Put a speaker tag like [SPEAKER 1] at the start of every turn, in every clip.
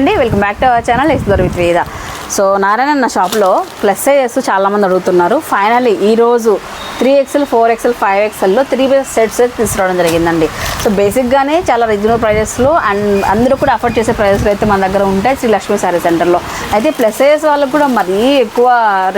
[SPEAKER 1] అండి. Welcome back to our channel. Explore with Veda so Narayana నా షాప్లో plus sizes చాలామంది అడుగుతున్నారు. ఫైనల్లీ ఈరోజు three XL four XL five ఎక్స్ఎల్లో three sets sets తీసుకురావడం జరిగిందండి. సో బేసిక్గానే చాలా రీజనబుల్ ప్రైజెస్లో అండ్ అందరూ కూడా అఫోర్డ్ చేసే ప్రైజెస్లో అయితే మన దగ్గర ఉంటాయి శ్రీ లక్ష్మీ శారీ సెంటర్లో. అయితే ప్లస్ సైజెస్ వాళ్ళకు కూడా మరీ ఎక్కువ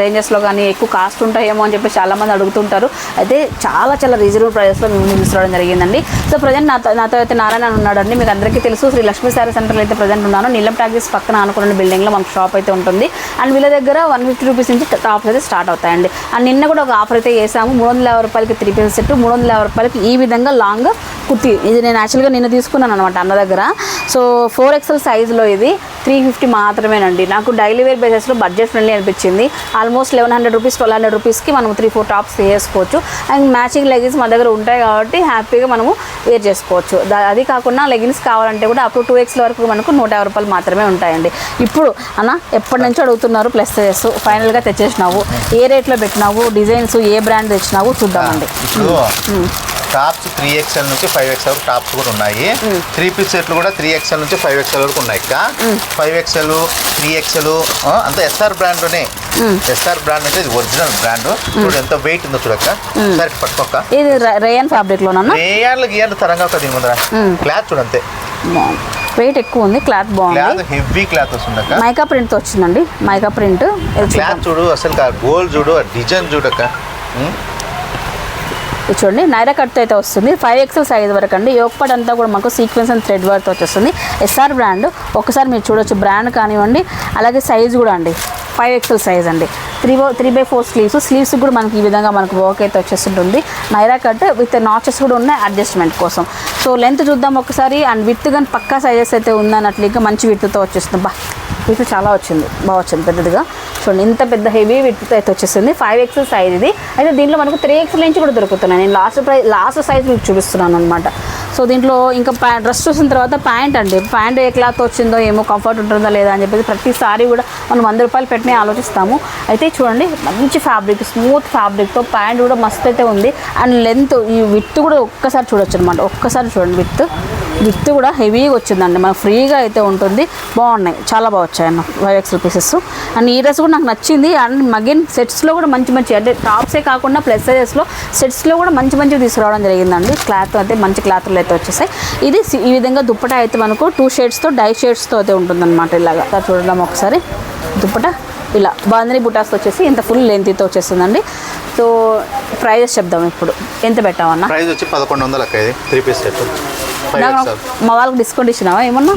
[SPEAKER 1] రేంజెస్లో కానీ ఎక్కువ కాస్ట్ ఉంటాయేమో అని చెప్పి చాలామంది అడుగుతుంటారు. అయితే చాలా చాలా రీజనబుల్ ప్రైజెస్లో మేము తీసుకురావడం జరిగిందండి. సో ప్రజెంట్ నాతో నాతో అయితే నారాయణ ఉన్నాడండి. మీకు అందరికీ తెలుసు శ్రీ లక్ష్మీ శారీ సెంటర్లో అయితే ప్రజెంట్ ఉన్నాను. నీలం టాకీస్ పక్కన అనుకున్న బిల్డింగ్లో మనకు షాప్ అయితే ఉంటుంది. అండ్ వీళ్ళ దగ్గర వన్ ఫిఫ్టీ రూపీస్ నుంచి టాప్స్ అయితే స్టార్ట్ అవుతాయండి. అండ్ నిన్న కూడా ఒక ఆఫర్ అయితే చేసాము మూడు వందల యాభై రూపాయలకి త్రీ పీసెస్ సెట్ మూడు వందల యాభై రూపాయలకి ఈ విధంగా లాంగ్ కుర్తీ. ఇది నేను యాక్చువల్గా నిన్న తీసుకున్నాను అనమాట అన్న దగ్గర. సో ఫోర్ ఎక్స్ఎల్ సైజులో ఇది. త్రీ ఫిఫ్టీ మాత్రమేనండి. నాకు డైలీ వేర్ బేసెస్లో బడ్జెట్ ఫ్రెండ్లీ అనిపించింది. Almost eleven hundred rupees twelve hundred రూపీస్కి మనం త్రీ ఫోర్ టాప్స్ వేసుకోవచ్చు. అండ్ మ్యాచింగ్ లెగిన్స్ మా దగ్గర ఉంటాయి కాబట్టి హ్యాపీగా మనము వేర్ చేసుకోవచ్చు. దా- అది కాకుండా లెగిన్స్ కావాలంటే కూడా అప్ టు ఎక్స్ వరకు మనకు నూట యాభై రూపాయలు మాత్రమే ఉంటాయండి. ఇప్పుడు అన్న ఎప్పటి నుంచో అడుగుతున్నారు ప్లస్ సైజెస్ ఫైనల్గా తెచ్చేసినావు. ఏ రేట్లో పెట్టినావు? డిజైన్స్ ఏ బ్రాండ్ తెచ్చినావు? చూద్దామండి.
[SPEAKER 2] టాప్స్ త్రీ ఎక్స్ఎల్ నుంచి ఫైవ్ ఎక్స్ఎల్ టాప్స్ కూడా ఉన్నాయి. త్రీ పీస్ సెట్లు కూడా త్రీ ఎక్స్ఎల్ నుంచి ఫైవ్ ఎక్స్ఎల్ వరకు ఉన్నాయి ఇక ఫైవ్ ఎక్స్ఎల్ త్రీ ఎక్స్ఎల్ అంత ఎస్ఆర్ బ్రాండ్లోనే. ఎస్ఆర్ బ్రాండ్ అంటే ఇది ఒరిజినల్ బ్రాండ్ చూడు ఎంత వెయిట్ ఉందో చూడక్క సరే పట్టుకోక
[SPEAKER 1] ఇది రేయన్ ఫ్యాబ్రిక్లోనన్నా
[SPEAKER 2] వేయాళ్ళు గీయాళ్ళు తరంగా ఒక దీని ముందర. క్లాత్ చూడంతే
[SPEAKER 1] వెయిట్ ఎక్కువ ఉంది క్లాత్ బాగుంది.
[SPEAKER 2] హెవీ క్లాత్ వస్తుందక్క
[SPEAKER 1] మైకా ప్రింట్తో వచ్చిందండి. మైకా ప్రింట్
[SPEAKER 2] క్లాత్ చూడు అసలు గోల్డ్ చూడు డిజైన్ చూడక్క?
[SPEAKER 1] ఇది చూడండి. నైరా కట్తో అయితే వస్తుంది. ఫైవ్ ఎక్స్ఎల్ సైజ్ వరకు అండి. యోగపాట్ అంతా కూడా మాకు సీక్వెన్స్ అండ్ థ్రెడ్ వర్క్ వచ్చేస్తుంది ఎస్ఆర్ బ్రాండ్ ఒకసారి మీరు చూడొచ్చు. బ్రాండ్ కానివ్వండి. అలాగే సైజ్ కూడా అండి. ఫైవ్ ఎక్స్ఎల్ సైజ్ అండి. Three three by four sleeves sleeves కూడా మనకి ఈ విధంగా మనకు వర్క్ అయితే వచ్చేస్తుంటుంది. నైరా కట్ విత్ నాచెస్ కూడా ఉన్నాయి అడ్జస్ట్మెంట్ కోసం. సో లెంత్ చూద్దాం ఒకసారి. అండ్ విత్ కానీ పక్కా సైజెస్ అయితే ఉందన్నట్లు ఇంకా మంచి విత్తో వచ్చేస్తుంది. బా విత్ చాలా వచ్చింది. బాగా వచ్చింది. పెద్దదిగా. చూడండి ఇంత పెద్ద హెవీ విత్ అయితే వచ్చేసింది ఫైవ్ ఎక్స్ఎల్ సైజ్ ఇది. అయితే దీంట్లో మనకు త్రీ ఎక్స్ఎల్ నుంచి కూడా దొరుకుతున్నాయి. నేను లాస్ట్ ప్రైస్ లాస్ట్ సైజ్ మీకు చూపిస్తున్నాను అనమాట సో దీంట్లో ఇంకా ప్యా డ్రెస్ చూసిన తర్వాత ప్యాంట్ అండి. ప్యాంట్ ఏ క్లాత్ వచ్చిందో ఏమో కంఫర్ట్ ఉంటుందా లేదా అని చెప్పేసి ప్రతిసారి కూడా మనం వంద రూపాయలు పెట్టినే ఆలోచిస్తాము. అయితే చూడండి మంచి ఫ్యాబ్రిక్ స్మూత్ ఫ్యాబ్రిక్తో ప్యాంట్ కూడా మస్త్ అయితే ఉంది. అండ్ లెంత్ ఈ విత్ కూడా ఒక్కసారి చూడొచ్చు అనమాట ఒక్కసారి చూడండి విత్ విత్ కూడా హెవీగా వచ్చిందండి. మనకు ఫ్రీగా అయితే ఉంటుంది. బాగున్నాయి. చాలా బాగా వచ్చాయన్న. ఫైవ్ ఎక్స్ పీసెస్ అండ్ ఈ డ్రెస్ కూడా నాకు నచ్చింది. అండ్ మగిన్ సెట్స్లో కూడా మంచి మంచి అంటే టాప్సే కాకుండా ప్లస్ సైజెస్లో సెట్స్లో కూడా మంచి మంచివి తీసుకురావడం జరిగిందండి. క్లాత్ అయితే మంచి క్లాత్లు అయితే వచ్చేసాయి. ఇది ఈ విధంగా దుప్పట అయితే మనకు టూ షేడ్స్తో డై షేడ్స్తో అయితే ఉంటుందన్నమాట ఇలాగా. ఇలా చూడడం ఒకసారి. దుప్పట ఇలా బాందని బుటాస్తో వచ్చేసి ఇంత ఫుల్ లెంత్తో వచ్చేస్తుందండి. సో ప్రైజెస్ చెప్దాం ఇప్పుడు. ఎంత పెట్టామన్నా
[SPEAKER 2] ప్రైస్ వచ్చి పదకొండు వందలు అక్క ఇది. త్రీ పీస్ సెట్
[SPEAKER 1] మా వాళ్ళకి డిస్కౌంట్ ఇచ్చినావా ఏమన్నా?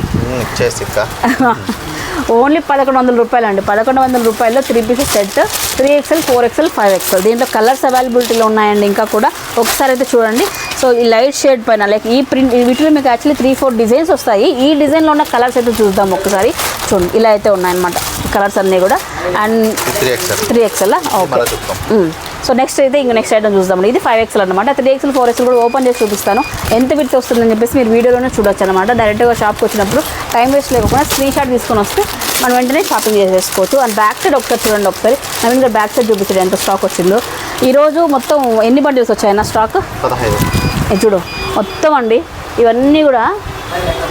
[SPEAKER 2] చేసి
[SPEAKER 1] ఓన్లీ పదకొండు వందల రూపాయలు అండి పదకొండు వందల రూపాయల్లో three pieces set three XL four XL five XL. దీంట్లో కలర్స్ అవైలబిలిటీలో ఉన్నాయండి. ఇంకా కూడా ఒకసారి అయితే చూడండి. సో ఈ లైట్ షేడ్ పైన లైక్ ఈ ప్రింట్ వీటిలో మీకు యాక్చువల్లీ త్రీ ఫోర్ డిజైన్స్ వస్తాయి. ఈ డిజైన్లో ఉన్న కలర్స్ అయితే చూద్దాం ఒకసారి. చూడండి ఇలా అయితే ఉన్నాయన్నమాట. కలర్స్ అన్నీ కూడా. And
[SPEAKER 2] three XL
[SPEAKER 1] three XL okay. So next అయితే ఇంక నెక్స్ట్ ఐటమ్ చూద్దాం ఇది ఫైవ్ ఎక్స్ఎల్ అనమాట త్రీ ఎక్స్ఎల్ ఫోర్ ఎక్స్ఎల్ కూడా ఓపెన్ చేసి చూపిస్తాను. ఎంత విత్ వస్తుందని చెప్పేసి మీరు వీడియోలోనే చూడొచ్చు అనమాట డైరెక్ట్గా షాప్కి వచ్చినప్పుడు టైం వేస్ట్ లేకుండా స్క్రీన్ షాట్ తీసుకొని వస్తే మనం వెంటనే షాపింగ్ చేసేసుకోవచ్చు. అండ్ బ్యాక్ సైడ్ ఒకసారి చూడండి ఒకసారి. నవీన్ గారు బ్యాక్ సైడ్ చూపించండి ఎంత స్టాక్ వచ్చిందో. ఈరోజు మొత్తం ఎన్ని బండిల్స్ వచ్చాయన్న స్టాక్
[SPEAKER 2] పదహైదు.
[SPEAKER 1] ఇది చూడు. మొత్తం అండి. ఇవన్నీ కూడా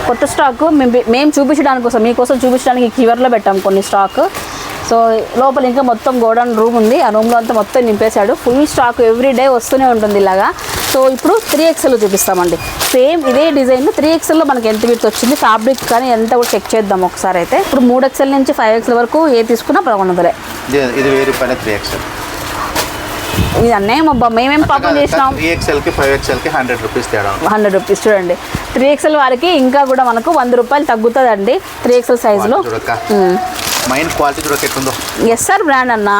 [SPEAKER 1] కొత్త స్టాక్ మేము మేము చూపించడానికి కోసం మీకోసం చూపించడానికి చివర్లో పెట్టాం కొన్ని స్టాక్ సో లోపల ఇంకా మొత్తం గోడౌన్ రూమ్ ఉంది. ఆ రూమ్లో అంతా మొత్తం నింపేశాడు. ఫుల్ స్టాక్ ఎవ్రీ డే వస్తూనే ఉంటుంది ఇలాగా. సో ఇప్పుడు త్రీ ఎక్స్ఎల్ చూపిస్తామండి. సేమ్ ఇదే డిజైన్. త్రీ ఎక్స్ఎల్లో మనకి ఎంత విత్ వచ్చింది? ఫ్యాబ్రిక్ కానీ ఎంత కూడా చెక్ చేద్దాం ఒకసారి అయితే. ఇప్పుడు మూడు ఎక్స్ఎల్ నుంచి ఫైవ్ ఎక్స్ఎల్ వరకు ఏ తీసుకున్నా వందలే
[SPEAKER 2] ఇది వెయ్యి రూపాయల త్రీ ఎక్స్ఎల్
[SPEAKER 1] ఇది అన్నయ్య అబ్బా మేమేం పాపం చేసినాం?
[SPEAKER 2] త్రీ ఎక్స్ఎల్కి ఫైవ్ ఎక్స్ఎల్కి హండ్రెడ్ రూపీస్ తేడా.
[SPEAKER 1] హండ్రెడ్ రూపీస్ చూడండి. త్రీ ఎక్స్ఎల్ వారికి ఇంకా కూడా మనకు వంద రూపాయలు తగ్గుతుందండి. త్రీ ఎక్స్ఎల్ సైజులో
[SPEAKER 2] మైండ్ క్వాలిటీ చూడక ఎట్లుందో.
[SPEAKER 1] ఎస్ఆర్ బ్రాండ్ అన్న.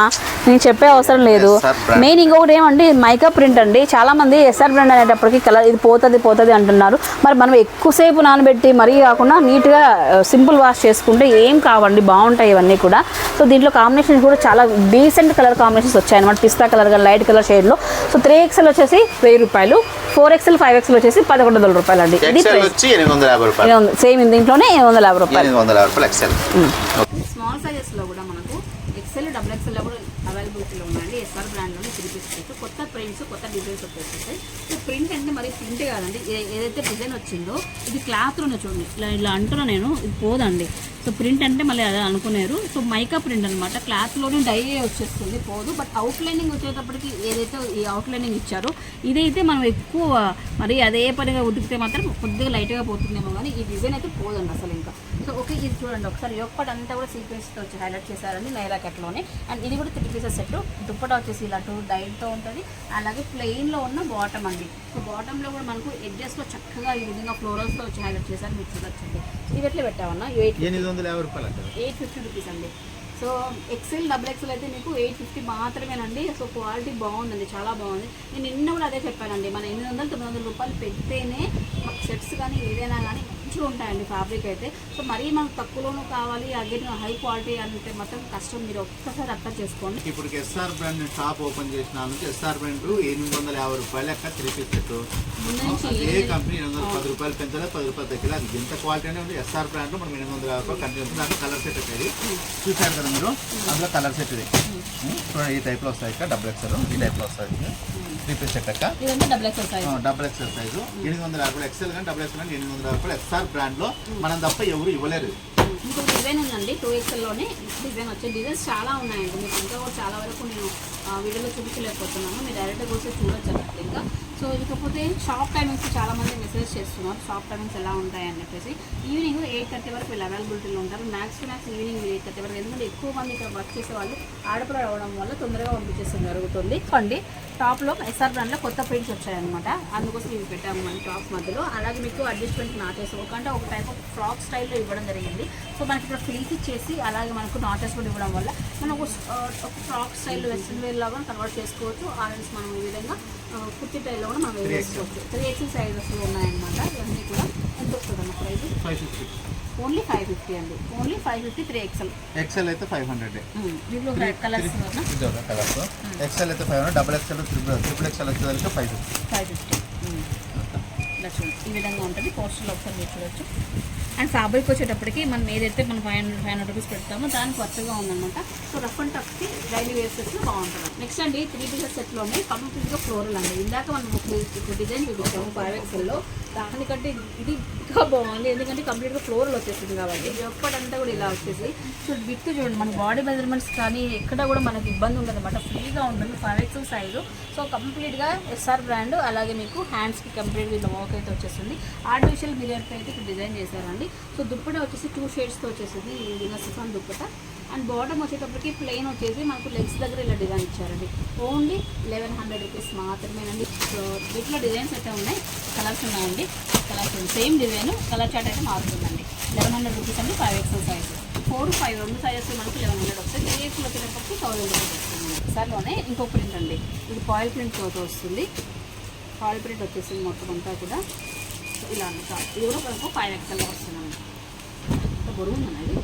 [SPEAKER 1] నేను చెప్పే అవసరం లేదు. మెయిన్ ఇంకొకటి ఏమంటే మైకా ప్రింట్ అండి. చాలా మంది ఎస్ఆర్ బ్రాండ్ అనేటప్పటికి కలర్ ఇది పోతుంది పోతుంది అంటున్నారు. మరి మనం ఎక్కువసేపు నానబెట్టి మరీ కాకుండా నీట్గా సింపుల్ వాష్ చేసుకుంటే ఏం కావండి బాగుంటాయి ఇవన్నీ కూడా. సో దీంట్లో కాంబినేషన్స్ కూడా చాలా డీసెంట్ కలర్ కాంబినేషన్స్ వచ్చాయన్నమాట. పిస్తా కలర్ లైట్ కలర్ షేడ్లో సో త్రీ ఎక్స్ఎల్ వచ్చేసి వెయ్యి రూపాయలు. ఫోర్ ఎక్స్ఎల్ ఫైవ్ ఎక్స్ఎల్ వచ్చేసి పదకొండు వందల రూపాయలు. అండి సేమ్ దీంట్లోనే ఎనిమిది వందల యాభై రూపాయలు.
[SPEAKER 2] ఎనిమిది వందల యాభై రూపాయలు ఎక్స్ఎల్
[SPEAKER 1] స్మాల్ సైజెస్లో కూడా మనకు ఎక్సెల్ డబుల్ ఎక్సెల్లో కూడా అవైలబిలిటీలో ఉన్నాయండి. ఎస్ఆర్ బ్రాండ్లోనే త్రీ కొత్త ప్రింట్స్ కొత్త డిజైన్స్ వచ్చేస్తాయి. సో ప్రింట్ అంటే మరి ప్రింట్ కాదండి. ఏదైతే డిజైన్ వచ్చిందో ఇది క్లాత్లోనే చూడండి. ఇలా ఇలా అంటున్నా నేను ఇది పోదండి. సో ప్రింట్ అంటే మళ్ళీ అదే అనుకున్నారు సో మైకా ప్రింట్ అనమాట క్లాత్లోనే డై వచ్చేస్తుంది పోదు. బట్ అవుట్ లైనింగ్ వచ్చేటప్పటికి ఏదైతే ఈ అవుట్ లైనింగ్ ఇచ్చారో ఇదైతే మనం ఎక్కువ మరి అదే పనిగా ఉతికితే మాత్రం కొద్దిగా లైట్గా పోతుందేమో కానీ ఈ డిజైన్ అయితే పోదండి అసలు ఇంకా. సో ఓకే ఇది చూడండి. ఒకసారి యొక్కటి అంతా కూడా సీక్వెన్స్తో వచ్చి హైలైట్ చేశారండి నైరా కట్లోనే అండ్ ఇది కూడా త్రీ పీసెస్ సెట్ దుప్పటా వచ్చేసి ఇలా టూ డైట్తో ఉంటుంది. అలాగే ప్లెయిన్లో ఉన్న బాటమ్ అండి. సో బాటంలో కూడా మనకు ఎడ్జెస్లో చక్కగా ఈ విధంగా ఫ్లోరల్స్తో వచ్చి హైలైట్ చేశారు. మీరు చూడొచ్చండి. ఇవి ఎట్లా పెట్టామన్నా? ఎయిట్
[SPEAKER 2] వందల యాభై రూపాయలు అంటారు.
[SPEAKER 1] ఎయిట్ ఫిఫ్టీ రూపీస్ అండి. సో ఎక్సెల్ డబుల్ ఎక్సెల్ అయితే మీకు ఎయిట్ ఫిఫ్టీ మాత్రమేనండి. సో క్వాలిటీ బాగుందండి చాలా బాగుంది. నేను నిన్న కూడా అదే చెప్పానండి. మన ఎనిమిది వందలు తొమ్మిది వందల రూపాయలు పెడితేనే మాకు సెట్స్ కానీ ఏదైనా కానీ మంచిగా ఉంటాయండి ఫ్యాబ్రిక్ అయితే. సో మరీ మనకు తక్కువలోనూ కావాలి. అగైన్ హై క్వాలిటీ అంటే మాత్రం కష్టం. మీరు ఒక్కసారి అర్థం చేసుకోండి.
[SPEAKER 2] ఇప్పుడు ఎస్ఆర్ బ్రాండ్ షాప్ ఓపెన్ చేసిన నుంచి ఎస్ఆర్ బ్రాండ్ ఎనిమిది వందల యాభై రూపాయలు లెక్క త్రీ పీస్ అదే కంపెనీ ఎనిమిది వందల పది రూపాయలు పెంచాలి? పది రూపాయలు తగ్గిలా? అది ఎంత క్వాలిటీ అనేది ఉంది. ఎస్ఆర్ బ్రాండ్ మనం ఎనిమిది వందల యాభై రూపాయలు కంటిన్యూ దాంట్లో కలర్ సెట్ వచ్చేది. చూసారు కదా మీరు? అందులో కలర్ సెట్ ఇది. ఈ టైప్లో వస్తాయి ఇక్కడ. డబుల్ ఎక్సెల్ ఈ టైప్లో వస్తుంది త్రీ పీస్ సెట్ అక్క?
[SPEAKER 1] డబుల్ ఎక్సెల్ సైజ్
[SPEAKER 2] ఎనిమిది వందల యాభై ఎక్సెల్ కానీ డబుల్ ఎక్సెల్ కానీ ఎనిమిది వందల యాభై రూపాయలు ఎస్ఆర్ బ్రాండ్లో మనం తప్ప ఎవరు ఇవ్వలేరు.
[SPEAKER 1] డిజైన్ ఉందండి. టూ ఎక్స్ఎల్లోనే డిజైన్ వచ్చే డిజైన్స్ చాలా ఉన్నాయండి. మీకు ఇంకా కూడా చాలా వరకు నేను వీడియోలో చూపించలేకపోతున్నాను. మీరు డైరెక్ట్గా వస్తే చూడొచ్చు అన్నట్టు ఇంకా. సో ఇకపోతే షాప్ టైమింగ్స్ చాలా మంది మెసేజ్ చేస్తున్నారు. షాప్ టైమింగ్స్ ఎలా ఉంటాయని చెప్పేసి. ఈవినింగ్ ఎయిట్ థర్టీ వరకు వీళ్ళు అవైలబిలిటీలో ఉంటారు. Max to max evening eight thirty వరకు. ఎందుకంటే ఎక్కువ మంది ఇక్కడ వర్క్ చేసే వాళ్ళు ఆడపిల్ల రావడం వల్ల తొందరగా పంపించేస్తుంది జరుగుతుంది. అండి టాప్లో ఎస్ఆర్ బ్రాండ్లో కొత్త ప్రింట్స్ వచ్చాయన్నమాట. అందుకోసం ఇవి పెట్టాము మన టాప్ మధ్యలో. అలాగే మీకు అడ్జస్ట్మెంట్ నాచెస్ ఒకంటే ఒక టైప్ ఆఫ్ ఫ్రాక్ స్టైల్లో ఇవ్వడం జరిగింది. సో మనకి ఇక్కడ ఫ్రీస్ ఇచ్చేసి అలాగే మనకు నాచెస్ కూడా ఇవ్వడం వల్ల మనం ఒక ఫ్రాక్ స్టైల్ వెస్ట్రన్ వేర్ లాగా కన్వర్ట్ చేసుకోవచ్చు. ఆర్ఎల్స్ మనం ఈ విధంగా కుర్తి టైల్లో కూడా మనం వేసుకోవచ్చు. త్రీ ఎక్స్ఎల్ సైజెస్ ఉన్నాయన్నమాట. ఇవన్నీ కూడా ఎంత వస్తుంది అన్న price?
[SPEAKER 2] Five fifty
[SPEAKER 1] only five fifty అండి. Only five fifty three XL
[SPEAKER 2] XL అయితే ఫైవ్ హండ్రెడ్
[SPEAKER 1] దీంట్లో కలర్స్
[SPEAKER 2] కలర్స్ ఎక్సెల్ అయితే five hundred double XL triple triple XL five fifty
[SPEAKER 1] five fifty ఈ విధంగా ఉంటుంది. పోస్టర్లో ఒకసారి మీరు చూడొచ్చు. అండ్ ఫ్యాబ్రిక్ వచ్చేటప్పటికి మనం ఏదైతే మనం five hundred five hundred rupees పెడతామో దానికి కొత్తగా ఉందన్నమాట. సో రఫ్ అండ్ టఫ్కి డైలీ వేర్ సెట్స్లో బాగుంటుంది. నెక్స్ట్ అండి త్రీ పీసెస్ సెట్లోనే కంప్లీట్గా ఫ్లోరల్ అండి. ఇందాక మనం ఒక డిజైన్ చూపించాము ఫైవ్ ఎక్స్ఎల్లో దానికంటే ఇది ఇంకా బాగుంది. ఎందుకంటే కంప్లీట్గా ఫ్లోరల్ వచ్చేసింది కాబట్టి. ఎప్పటింతా కూడా ఇలా వచ్చేసి. సో విత్ చూడండి మన బాడీ మెజర్మెంట్స్ కానీ ఎక్కడ కూడా మనకి ఇబ్బంది ఉండదు అనమాట ఫ్రీగా ఉంటుంది ఫైవ్ ఎక్స్ సైజు. సో కంప్లీట్గా ఎస్ఆర్ బ్రాండ్ అలాగే మీకు హ్యాండ్స్కి కంప్లీట్గా ఇలా వర్క్ అయితే వచ్చేస్తుంది ఆర్టిఫిషియల్ మిరర్తో అయితే ఇక్కడ డిజైన్ చేశారండి. సో దుప్పట వచ్చేసి టూ షేడ్స్తో వచ్చేసింది. ఇది విధంగా సిఫాన్ దుప్పట. అండ్ బాటమ్ వచ్చేటప్పటికి ప్లెయిన్ వచ్చేసి మనకు లెగ్స్ దగ్గర ఇలా డిజైన్ ఇచ్చారండి. ఓన్లీ లెవెన్ హండ్రెడ్ రూపీస్ మాత్రమేనండి. సో వీటిలో డిజైన్స్ అయితే ఉన్నాయి. కలర్స్ ఉన్నాయండి. Colours same design colour chart అయితే మారుతుందండి. లెవెన్ హండ్రెడ్ రూపీస్ అండి five XL size. Four five రెండు సైజెస్ మనకు లెవెన్ హండ్రెడ్ వస్తాయి. త్రీ ఎక్స్ఎల్ వచ్చేటప్పటికి థౌసండ్ రూపీస్ వస్తుంది. సార్లోనే ఇంకో ప్రింట్ అండి. ఇది పాయిల్ ప్రింట్ తోట వస్తుంది. పాయిల్ ప్రింట్ వచ్చేసింది మొత్తం అంతా కూడా. ఇలా ఉంది ఇది కూడా మనకు ఫైవ్ ఎక్స్ఎల్లో వస్తుందండి. ఇంత బరువు ఉందండి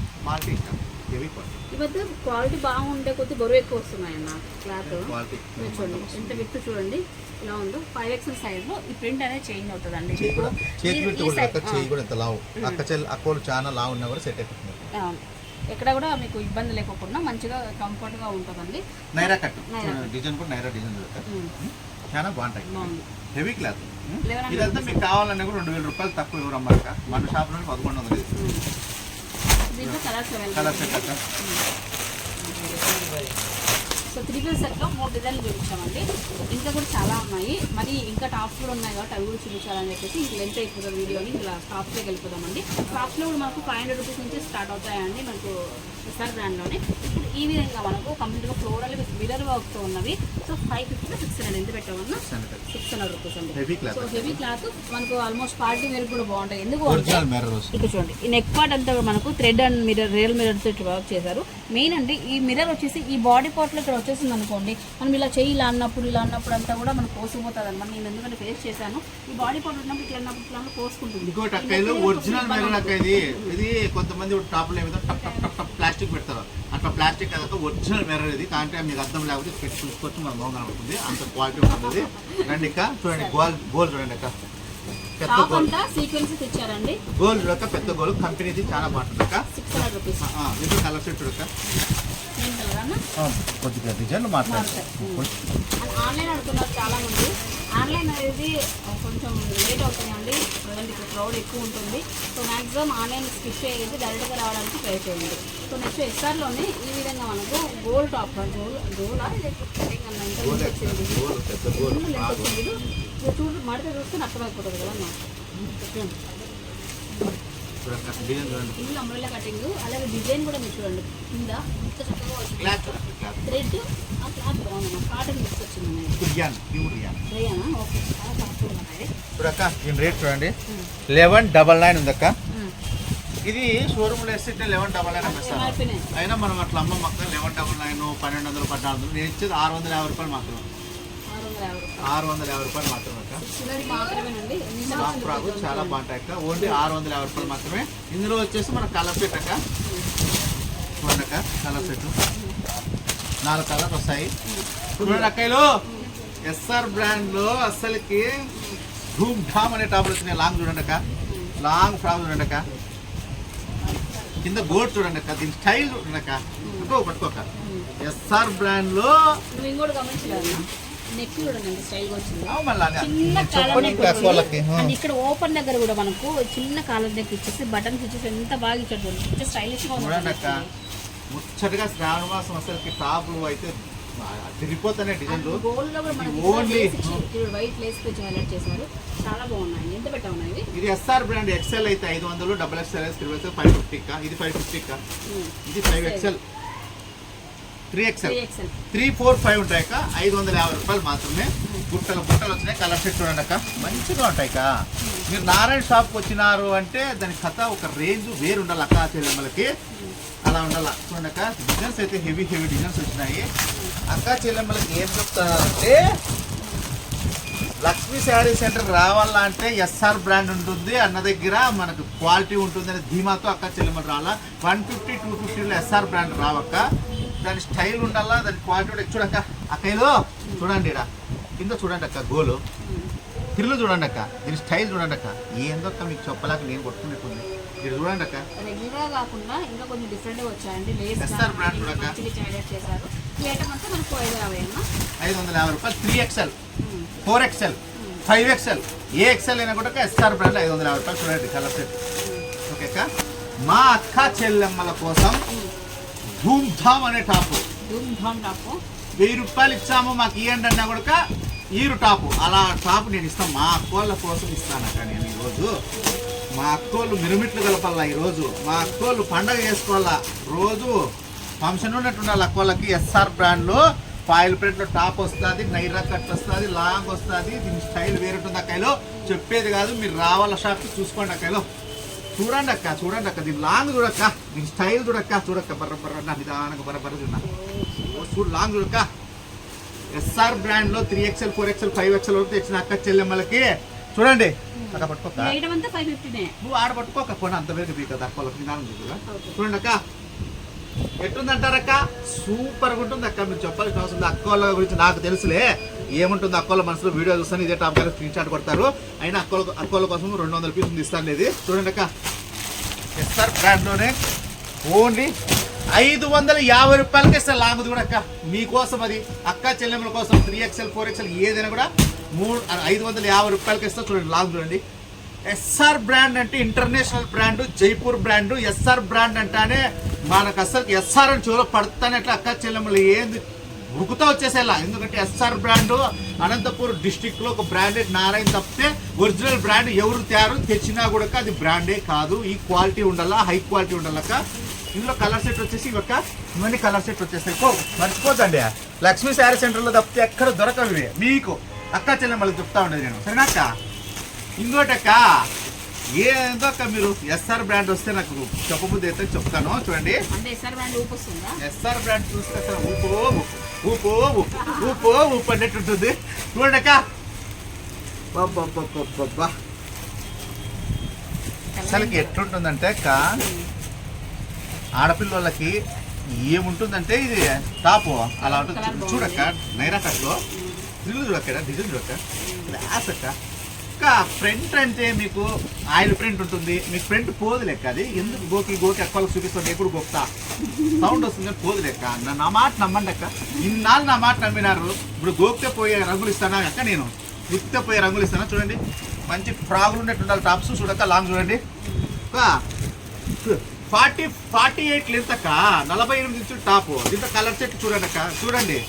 [SPEAKER 2] క్వాలిటీ
[SPEAKER 1] బాగుండే కొద్ది బరువు ఎక్కువ వస్తున్నాయన్న క్లాత్
[SPEAKER 2] క్వాలిటీ
[SPEAKER 1] మీరు చూడండి ఎంత విత్ చూడండి ఇలా ఉందో. ఫైవ్ ఎక్స్ఎల్ సైజ్లో ఈ ప్రింట్ అనేది చేంజ్ అవుతుందండి. సైజ్-
[SPEAKER 2] అక్కోళ్ళు చాలా లావు ఉన్నా కూడా సెట్ అయిపోతుంది.
[SPEAKER 1] ఎక్కడ కూడా మీకు ఇబ్బంది లేకోకుండా మంచిగా కంఫర్ట్గా ఉంటుందండి.
[SPEAKER 2] నైరా కట్.
[SPEAKER 1] నైరా
[SPEAKER 2] డిజైన్ కూడా నైరా డిజైన్
[SPEAKER 1] ఉమ్,
[SPEAKER 2] చాలా బాగుంటాయి. హెవీ క్లాత్ ఇదంతా మీకు కావాలన్నా కూడా రెండు వేల రూపాయలు తక్కువ ఇవ్వరు అమ్మాక మన షాప్ నుండి పదకొండు వందలు.
[SPEAKER 1] దీంట్లో కలర్స్
[SPEAKER 2] కలర్ సెట్ అక్క
[SPEAKER 1] సో త్రీ పీస్ సెట్లో మూడు డిజైన్లు చూపించామండి. ఇంకా కూడా చాలా ఉన్నాయి. మరి ఇంకా టాప్స్ కూడా ఉన్నాయి కాబట్టి అవి కూడా చూపించాలని చెప్పేసి ఇంక లెంత్ అయిపోతుంది వీడియోని ఇలా టాప్స్లోకి వెళ్ళిపోదామండి. టాప్స్లో కూడా మనకు ఫైవ్ హండ్రెడ్ రూపీస్ నుంచి స్టార్ట్ అవుతాయండి మనకు ఎస్ఆర్ బ్రాండ్లోనే ఇప్పుడు ఈ విధంగా మనకు కంప్లీట్గా ఫ్లోరల్ విత్ మిరర్ వర్క్తో ఉన్నవి. So five fifty six hundred ఎంత పెట్టామన్నా సిక్స్ హండ్రెడ్ రూపీస్ అండి. సో హెవీ క్లాత్ మనకు ఆల్మోస్ట్ పార్టీ వేర్ కూడా బాగుంటాయి. ఎందుకు ఇక్కడ చూడండి. ఈ నెక్ పార్ట్ అంతా మనకు థ్రెడ్ అండ్ మిర్రర్ రియల్ మిర్రర్తో వర్క్ చేశారు. మెయిన్ అంటే ఈ మిర్రర్ వచ్చేసి ఈ బాడీ పార్ట్లో ఇక్కడ వచ్చేసింది అనుకోండి మనం ఇలా చెయ్యి ఇలా అన్నప్పుడు ఇలా అన్నప్పుడు అంతా కూడా మనకు కోసిపోతుంది అనమాట నేను ఎందుకంటే ఫేస్ చేశాను. ఈ బాడీ పార్ట్ ఉన్నప్పుడు ఇట్లా అన్నప్పుడు ఇట్లా కోసుకుంటుంది.
[SPEAKER 2] ఇంకోటి ఒరిజినల్ ఇది. ఇది కొంతమంది టాప్లో టప్ టప్ టప్ టప్ ప్లాస్టిక్ పెడతారు. అట్లా ప్లాస్టిక్ కాదు ఒరిజినల్ మిర్రర్ ఇది. కాబట్టి మీకు అర్థం లేకపోతే పెట్టి చూసుకోవచ్చు మన మొహం కనబడుతుంది. అంత క్వాలిటీ ఉంటుంది రండి అక్క చూడండి గోల్ గోల్ చూడండి అక్క. పెద్ద గోల్
[SPEAKER 1] సీక్వెన్స్ ఇచ్చారండి
[SPEAKER 2] గోల్ చూడక పెద్ద గోల్ కంపెనీది చాలా బాగుంటుంది అక్క.
[SPEAKER 1] సిక్స్ హండ్రెడ్ రూపీస్
[SPEAKER 2] ఆ, ఇది కలర్ సెట్ చూడక కొద్దిగా డిజైన్ మాట్లాడతారు
[SPEAKER 1] అండ్ ఆన్లైన్ అడుగుతున్నారు చాలా మంది ఆన్లైన్ అనేది కొంచెం లేట్ అవుతుందండి. ప్రజెంట్ ఇప్పుడు క్రౌడ్ ఎక్కువ ఉంటుంది. సో మ్యాక్సిమం ఆన్లైన్ స్కిప్ చేయండి డైరెక్ట్గా రావడానికి ట్రై చేయండి. సో నెక్స్ట్ ఎస్ఆర్లోనే ఈ విధంగా మనకు గోల్డ్ టాప్ గోల్ గోలా? వచ్చింది.
[SPEAKER 2] గోలు గోలు.
[SPEAKER 1] చూడు మడత చూస్తే అర్థమైపోతుంది కదా
[SPEAKER 2] డిజైన్
[SPEAKER 1] కటింగ్ అలాగే కూడా మీరు చూడండి. కింద ఎంత చక్కగా వచ్చింది.
[SPEAKER 2] క్లాత్ చూడండి క్లాత్
[SPEAKER 1] థ్రెడ్ ఆ క్లాత్ బాగుంది. కాటన్ మిక్స్ వచ్చింది.
[SPEAKER 2] రియాన్ ప్యూర్ రియాన్
[SPEAKER 1] రేయనా ఓకే చాలా సాఫ్ట్గా ఉన్నాయి
[SPEAKER 2] చూడక్క దీని రేట్ చూడండి. లెవెన్ డబల్ నైన్ ఉందక్క
[SPEAKER 1] మ్మ్.
[SPEAKER 2] ఇది షోరూమ్లో వేస్తే లెవెన్ డబల్ నైన్ అమ్మేస్తాను అయినా మనం అట్లా అమ్మ మాకు లెవెన్ డబల్ నైన్ పన్నెండు వందలు పద్నాలుగు వందలు నేను ఇచ్చేది ఆరు వందల యాభై రూపాయలు మాత్రం
[SPEAKER 1] ఆరు వందల యాభై రూపాయలు
[SPEAKER 2] మాత్రమే మాత్రం అక్క.
[SPEAKER 1] చిన్నది
[SPEAKER 2] ఫ్రాక్ చాలా బాగుంటాయి అక్క. ఓన్లీ ఆరు వందల యాభై రూపాయలు మాత్రమే. ఇందులో వచ్చేసి మన కలర్ సెట్ అక్క. చూడండి అక్క కలర్ సెట్. నాలుగు కలర్స్ వస్తాయి. చూడండి అక్కలు ఎస్ఆర్ బ్రాండ్లో అస్సలకి ధూమ్ ధామ్ అనే టాపులు వచ్చినాయి. లాంగ్ చూడండి అక్క. లాంగ్ ఫ్రాక్ చూడండి అక్క. కింద గోడ్ చూడండి అక్క. దీని స్టైల్ చూడండి అక్క. పట్టుకో పట్టుకోక ఎస్ఆర్
[SPEAKER 1] బ్రాండ్లో నెక్ చూడండి ఎంత స్టైల్గా వచ్చింది. అండ్ ఇక్కడ ఓపెన్ దగ్గర కూడా మనకు చిన్న కాలర్ నెక్ ఇచ్చేసి బటన్స్ ఇచ్చేసి ఎంత బాగా ఇచ్చాడు చూడండి కొంచెం స్టైలిష్గా
[SPEAKER 2] చూడండి అక్క
[SPEAKER 1] ఉంది
[SPEAKER 2] ముచ్చటగా శ్రావణ మాసం అసలుకి టాప్లు అయితే తిరిగిపోతానే డిజైన్లు.
[SPEAKER 1] గోల్డ్లో కూడా మనకి
[SPEAKER 2] ఇది only-
[SPEAKER 1] వైట్ లేస్ వచ్చి హైలైట్ చేశారు. చాలా బాగున్నాయి. ఎంత పెట్టా ఉన్నాయి
[SPEAKER 2] ఇది? ఎస్ఆర్ బ్రాండ్ ఎక్సెల్ అయితే ఐదు వందలు డబుల్ ఎక్స్ఎల్ ఫైవ్ ఫిఫ్టీ ఇది ఫైవ్ ఫిఫ్టీ ఇది five XL three XL
[SPEAKER 1] three
[SPEAKER 2] four five ఉంటాయి అక్క ఐదు వందల యాభై రూపాయలు మాత్రమే. గుట్టలు గుట్టలు వచ్చినాయి. కలర్ సెట్ చూడండి అక్క. మంచిగా ఉంటాయి అక్క మీరు నారాయణ షాప్కి వచ్చినారు అంటే దాని కథ ఒక రేంజ్ వేరు ఉండాలి అక్క చెల్లెమ్మలకి అలా ఉండాలి. చూడండి అక్క. డిజైన్స్ అయితే హెవీ హెవీ డిజైన్స్ వచ్చినాయి. అక్క చెల్లెమ్మలకి ఏం చెప్తానంటే లక్ష్మీ శారీ సెంటర్ రావాలంటే ఎస్ఆర్ బ్రాండ్ ఉంటుంది. అన్న దగ్గర మనకు క్వాలిటీ ఉంటుంది అనే ధీమాతో అక్క చెల్లెమ్మలు రావాలా వన్ ఫిఫ్టీ టూ ఫిఫ్టీలో ఎస్ఆర్ బ్రాండ్ రావక్క. దాని స్టైల్ ఉండాలా? దాని క్వాలిటీ కూడా చూడక్క అక్కలో చూడండి ఇడ కింద చూడండి అక్క గోలు. తిరులు చూడండి అక్క. దీని స్టైల్ చూడండి అక్క. ఏందో అక్క మీకు చెప్పలేక నేను కొట్టుకున్నట్టుంది ఇది చూడండి అక్క.
[SPEAKER 1] రెగ్యులర్ కాకుండా ఇంకా కొంచెం డిఫరెంట్ వచ్చాయండి. ఐటమ్ అంతా మనకు ఐదు
[SPEAKER 2] వందల యాభై రూపాయలు three XL four XL five XL ఏ ఎక్స్ఎల్ అయినా కూడా ఎస్ఆర్ బ్రాండ్ ఐదు వందల యాభై రూపాయలు చూడండి కలర్ సెట్ ఓకే అక్క? మా అక్క చెల్లెమ్మల కోసం ధూమ్ ధామ్ అనే టాపు.
[SPEAKER 1] ధూమ్ ధామ్ టాప్.
[SPEAKER 2] వెయ్యి రూపాయలు ఇచ్చాము మాకు ఇవ్వండి అన్నా కూడా ఈరు టాపు. అలా టాపు నేను ఇస్తాను. మా అక్కోళ్ళ కోసం ఇస్తాను అక్క నేను ఈరోజు. మా అక్కోళ్ళు మిరుమిట్లు కలపాలా ఈరోజు. మా అక్కోళ్ళు పండగ చేసుకోవాలా. రోజు ఫంక్షన్ ఉన్నట్టు ఉండాలి అక్కోళ్ళకి. ఎస్ఆర్ బ్రాండ్లో ఫాయిల్ ప్రింట్లో టాప్ వస్తుంది నైరా కట్ వస్తుంది లాంగ్ వస్తుంది. దీని స్టైల్ వేరుంటుంది అక్కలో చెప్పేది కాదు మీరు రావాల షాప్కి చూసుకోండి అక్కలో చూడండి అక్క చూడండి అక్క దీని లాంగ్ చూడక్క దీని స్టైల్ చూడక్క చూడక్క బర్ర బర్ర నా నిదానంగా బర్ర బర్ర చూడ ఓ చూడు లాంగ్ చూడక్క. ఎస్ఆర్ బ్రాండ్లో three XL four XL five XL వరకు తెచ్చిన అక్క చెల్లెమ్మలకి చూడండి. అక్క పట్టుకోక నువ్వు ఆడ పట్టుకోక పోనీ అంత వేరు కదా అక్కలకు నిదానం చూడండి అక్క ఎట్టుందంటారక్క? సూపర్గా ఉంటుంది అక్క మీరు చెప్పాల్సిన అవసరం. అక్క వాళ్ళ గురించి నాకు తెలుసులే. ఏముంటుంది అక్కోళ్ళ మనసులో వీడియో చూస్తాను ఇదే టాప్ గారు స్క్రీన్ షాట్ కొడతారు. అయినా అక్కోళ్ళ అక్కోళ్ళ కోసం రెండు వందల పీసులు ఇస్తాను ఇది. చూడండి అక్క. ఎస్ఆర్ బ్రాండ్లోనే ఓన్లీ ఐదు వందల యాభై రూపాయలకి ఇస్తారు లాంగ్ కూడా అక్క. మీకోసం అది. అక్క చెల్లెమ్మల కోసం త్రీ ఎక్స్ఎల్ ఫోర్ ఎక్స్ఎల్ ఏదైనా కూడా మూడు ఐదు వందల యాభై రూపాయలకి ఇస్తారు. చూడండి లాంగ్ చూడండి. ఎస్ఆర్ బ్రాండ్ అంటే international brand Jaipur brand SR brand అంటేనే మనకు అసలు ఎస్ఆర్ అని చూడ పడతానే అట్లా అక్క చెల్లెమ్మలు. ఏంది? ఉరుకుతా వచ్చేసేలా. ఎందుకంటే ఎస్ఆర్ బ్రాండ్ అనంతపూర్ డిస్టిక్లో ఒక బ్రాండెడ్ నారాయణ తప్పితే ఒరిజినల్ బ్రాండ్ ఎవరు తయారు తెచ్చినా కూడా అది బ్రాండే కాదు. ఈ క్వాలిటీ ఉండాలా హై క్వాలిటీ ఉండాలక్క ఇందులో కలర్ సెట్ వచ్చేసి ఒక ఇవన్నీ కలర్ సెట్ వచ్చేస్తాయి. పో మర్చిపోతండి లక్ష్మీ శారీ సెంటర్లో తప్పితే ఎక్కడ దొరకవు ఇవి. మీకు అక్క చెల్లెమ్మలకు చెప్తా ఉండేది నేను. సరేనా అక్క? ఇంకోటక్క ఏందో అక్క మీరు ఎస్ఆర్ బ్రాండ్ వస్తే నాకు చెప్పబుద్ధి అయితే చెప్తాను. చూడండి.
[SPEAKER 1] ఎస్ఆర్ బ్రాండ్
[SPEAKER 2] చూస్తే అసలు ఊపో ఊపు ఊపో ఊపు ఊపో ఊపు అన్నట్టు ఉంటుంది చూడక అసలుకి ఎట్లుంటుందంటే అక్క ఆడపిల్లలకి ఏముంటుందంటే ఇది టాపు. అలా ఉంటుంది. చూడక్క నైరా కట్లో దిల్లు చూడక్క డిజైన్ చూడక్క క్లాస్ అక్క ఫ్రంట్ అంటే మీకు ఆయిల్ ప్రింట్ ఉంటుంది. మీకు ఫ్రంట్ పోదు లెక్క అది. ఎందుకు గోకి గోకి ఎక్కువ చూపిస్తుంది ఎప్పుడు గొప్ప సౌండ్ వస్తుంది పోదు లెక్క. నా- మాట నమ్మండి అక్క ఇన్నాళ్ళు నా మాట నమ్మినారు. ఇప్పుడు గోకితే పోయే రంగులు ఇస్తానా అక్క నేను. నిత్యపోయే రంగులు ఇస్తాను చూడండి. మంచి ఫ్రాగులు ఉన్నట్టు ఉండాలి టాప్స్. చూడక లాంగ్ చూడండి. ఫార్టీ ఫార్టీ ఎయిట్ లెంత్ అక్క. నలభై ఎనిమిది ఇంచు టాప్. ఇంత కలర్ సెట్ చూడండి అక్క. చూడండి.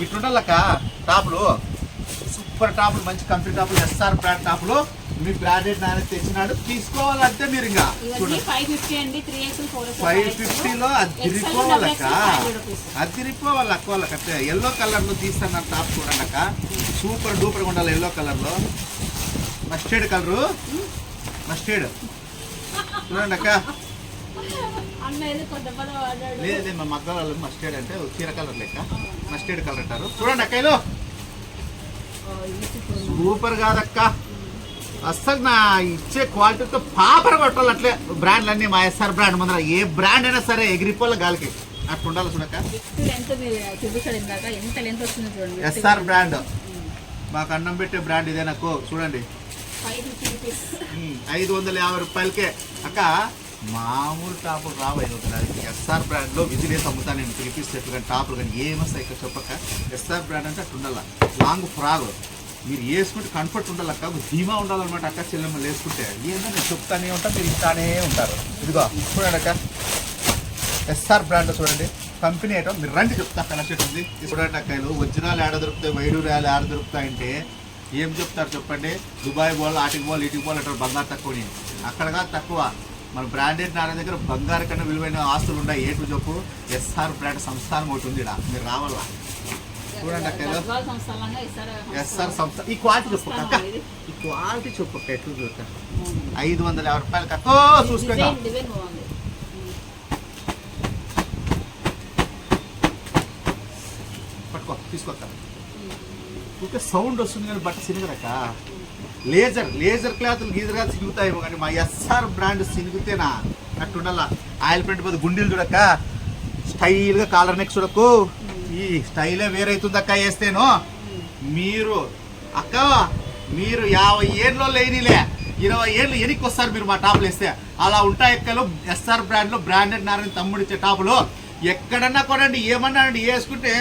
[SPEAKER 2] ఇట్లుండాలక్క టాప్లో. సూపర్ టాపులు మంచి కంపెనీ టాపులు ఎస్ఆర్ బ్రాండ్ టాపులు మీ బ్రాండెడ్ నాన్న తెచ్చినాడు. తీసుకోవాలంటే మీరు ఇంకా
[SPEAKER 1] ఫైవ్
[SPEAKER 2] ఫిఫ్టీలో అదిరిపోవాలక్క. అదిరిపోవాలి వాళ్ళకి అంటే ఎల్లో కలర్లో తీస్తాను టాప్ చూడండి అక్క. సూపర్ డూపర్గా ఉండాలి ఎల్లో కలర్లో మస్టర్డ్ కలరు మస్టర్డ్ చూడండి అక్క. లేదు లేదు, మా మగ్గాలు మస్టర్డ్ అంటే చీర కలర్ లెక్క. మస్టర్డ్ కలర్ అంటారు. చూడండి అక్క ఇలో సూపర్ కాదక్క. అస్సలు నా ఇచ్చే క్వాలిటీతో పాపర కొట్టాలి అట్లే. బ్రాండ్లు అన్నీ మా ఎస్ఆర్ బ్రాండ్ ముందర. ఏ బ్రాండ్ అయినా సరే ఎగిరిపోలే గాలికి. అట్లా ఉండాలి చూడక్క ఎస్ఆర్ బ్రాండ్. మాకు అన్నం పెట్టే బ్రాండ్ ఇదే నాకు చూడండి. ఉమ్, ఐదు వందల యాభై రూపాయలకే. అక్క మామూలు టాపులు రావు. ఐదు ఎస్ఆర్ బ్రాండ్లో విజిలేసి అమ్ముతాను నేను త్రీ కానీ టాపులు కానీ ఏమొస్తాయి ఇక్కడ చెప్పక. ఎస్ఆర్ బ్రాండ్ అంటే అక్కడ ఉండాల? Long frock. మీరు వేసుకుంటే కంఫర్ట్ ఉండాలక్క ధీమా ఉండాలన్నమాట అక్క చెల్లెమ్మలు వేసుకుంటే. ఏందో నేను చెప్తానే ఉంటా మీరు ఇస్తానే ఉంటారు. ఇదిగో చూడండి అక్క. ఎస్ఆర్ బ్రాండ్ చూడండి. కంపెనీ ఐటమ్ మీరు రండి చెప్తా కలెక్షన్ ఉంది. చూడండి అక్కలు ఒరిజినల్ ఏడ దొరుకుతాయి వైడూర్యాలు ఏడ దొరుకుతాయంటే. ఏం చెప్తారు చెప్పండి? దుబాయ్ పోవాలి ఆటికి పోవాలి ఇటుకి పోవాలి అంటారు బంగారు తక్కువని. అక్కడ కాదు తక్కువ. మన బ్రాండెడ్ నాన్న దగ్గర బంగారు కన్నా విలువైన ఆస్తులు ఉన్నాయి. ఏ టు చెప్పు ఎస్ఆర్ బ్రాండ్ సంస్థానం ఒకటి ఉంది. మీరు రావాలా? చూడండి
[SPEAKER 1] ఇస్తారు
[SPEAKER 2] ఎస్ఆర్ సంస్థ. ఈ క్వాలిటీ చెప్పు అక్క ఈ క్వాలిటీ చెప్పు అక్క ఎట్లు చూస్తా ఐదు వందల యాభై రూపాయలకి అక్క చూసుకోండి పట్టుకో తీసుకోక్క ఊరికే సౌండ్ వస్తుంది కానీ బట్ట సినగరక్క లేజర్ లేజర్ క్లాత్లు గీజర్ క్లాత్ కానీ మా ఎస్ఆర్ బ్రాండ్ సిగుతేనా? అట్టు ఆయిల్ ప్రింట్ పోతే గుండీలు చూడక్క. స్టైల్గా కాలర్ నెక్ చూడకు. ఈ స్టైలే వేరైతుంది అక్క వేస్తేను. మీరు అక్క మీరు యాభై ఏళ్ళలో లేనిలే. ఇరవై ఏళ్ళు ఎనికి వస్తారు మీరు మా టాపులు వేస్తే. అలా ఉంటాయి ఎక్కలు ఎస్ఆర్ బ్రాండ్లో బ్రాండెడ్ నారాయణ తమ్ముడు ఇచ్చే టాపులు. ఎక్కడన్నా కొనండి ఏమన్నా వేసుకుంటే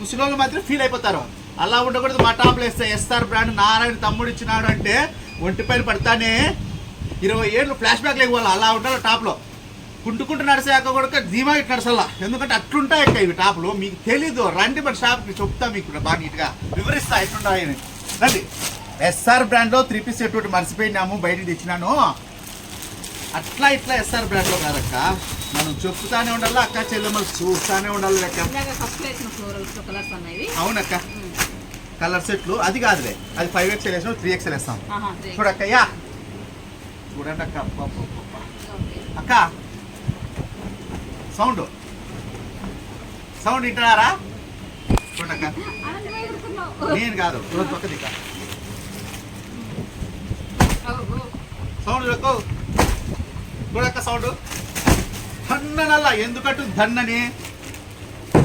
[SPEAKER 2] ముసలోళ్ళు మాత్రం ఫీల్ అయిపోతారు. అలా ఉండకూడదు. మా టాపులు వేస్తే ఎస్ఆర్ బ్రాండ్ నారాయణ తమ్ముడు ఇచ్చినాడు అంటే ఒంటి పైన పడతానే. ఇరవై ఏళ్ళు ఫ్లాష్ బ్యాక్ లేకపోవాలి అలా ఉండాలి టాప్లో. కుంటుకుంటూ నడిచాక కూడా ధీమా ఇట్లా నడసల్లా ఎందుకంటే అట్లుంటాయి అక్క ఇవి టాపులు. మీకు తెలీదు. రండి మన షాప్కి చెప్తా మీకు బాగా నీట్గా. వివరిస్తా ఎట్లుంటాయని. రండి. ఎస్ఆర్ బ్రాండ్లో త్రీ పీస్ సెట్ ఒకటి మర్చిపోయినాము. బయటికి తెచ్చినాను. అట్లా ఇట్లా ఎస్ఆర్ బ్రాండ్లో కాదక్క. మనం చెప్తానే ఉండాలి? అక్క చెల్లెమ్మలు చూస్తానే ఉండాలి లెక్క.
[SPEAKER 1] ఉన్నాయి
[SPEAKER 2] అవునక్క. కలర్ సెట్లు అది కాదులే. అది ఫైవ్ ఎక్స్ఎల్ వేసాం త్రీ ఎక్స్ఎల్ వేస్తాం.
[SPEAKER 1] ఆహా, త్రీ.
[SPEAKER 2] చూడక్క యా. చూడండి అక్క. అక్క సౌండ్. సౌండ్ వింటున్నారా? చూడక్క. నేను కాదు రోజు పక్క దిక్క. సౌండ్ చూడకు. చూడక్క సౌండ్. ధన్ననల్ల ఎందుకట్టు ధన్నని?